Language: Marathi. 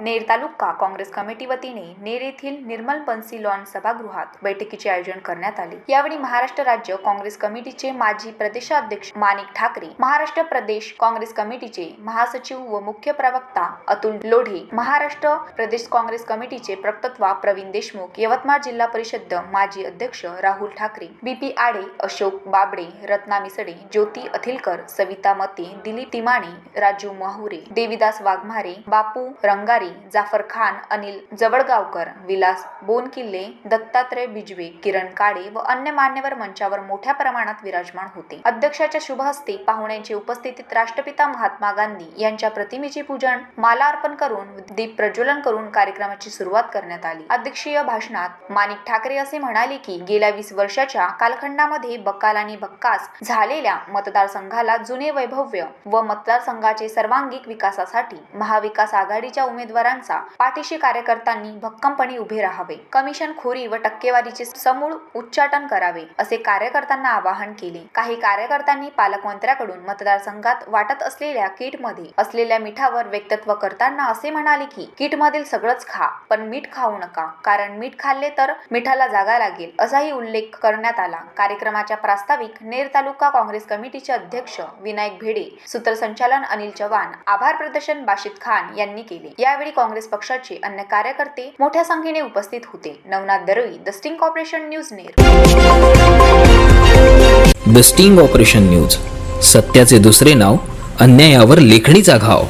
नेर तालुका काँग्रेस कमिटी वतीने नेर येथील निर्मल पन्सी लॉन सभागृहात बैठकीचे आयोजन करण्यात आले. यावेळी महाराष्ट्र राज्य काँग्रेस कमिटीचे माजी प्रदेशाध्यक्ष माणिक ठाकरे महाराष्ट्र प्रदेश काँग्रेस कमिटीचे महासचिव व मुख्य प्रवक्ता अतुल लोढे महाराष्ट्र प्रदेश काँग्रेस कमिटीचे प्रक्तत्वा प्रवीण देशमुख यवतमाळ जिल्हा परिषद माजी अध्यक्ष राहुल ठाकरे बीपी आडे अशोक बाबडे रत्ना मिसडे ज्योती अथिलकर सविता मते दिलीप तिमाणे राजू माहुरे देविदास वाघमारे बापू रंगारे जाफर खान अनिल जवळगावकर विलास बोनकिल्ले दत्तात्रय बिजवे किरण काळे व अन्य मान्यवर मंचावर मोठ्या प्रमाणात विराजमान होते. अध्यक्षाच्या शुभ हस्ते पाहुण्यांची उपस्थितीत राष्ट्रपिता महात्मा गांधी यांच्या प्रतिमेचे पूजन माला अर्पण करून दीप प्रज्वलन करून कार्यक्रमाची सुरुवात करण्यात आली. अध्यक्षीय भाषणात माणिक ठाकरे असे म्हणाले की गेल्या वीस वर्षाच्या कालखंडामध्ये बक्काल आणि भक्कास झालेल्या मतदारसंघाला जुने वैभव्य व मतदारसंघाचे सर्वांगीण विकासासाठी महाविकास आघाडीच्या उमेदवार उमेदवारांचा पाठीशी कार्यकर्त्यांनी भक्कमपणे उभे राहावे. कमिशन खोरी व टक्केवारीचे समूळ उच्चाटन करावे असे कार्यकर्त्यांना आवाहन केले. काही कार्यकर्त्यांनी पालकमंत्र्याकडून मतदारसंघात वाटत असलेल्या किटमध्ये असलेल्या मिठावर व्यक्तत्व करताना असे म्हणाले की किटमधील सगळंच खा पण मीठ खाऊ नका कारण मीठ खाल्ले तर मिठाला जागा लागेल असाही उल्लेख करण्यात आला. कार्यक्रमाच्या प्रास्ताविक नेर तालुका काँग्रेस कमिटीचे अध्यक्ष विनायक भेडे सूत्रसंचालन अनिल चव्हाण आभार प्रदर्शन बाशित खान यांनी केले. यावेळी यावेळी काँग्रेस पक्षाचे अन्य कार्यकर्ते मोठ्या संख्येने उपस्थित होते. Navnath Darvi the sting corporation news Ner. The sting operation news सत्याचे दुसरे नाव अन्यायावर लेखणीचा घाव.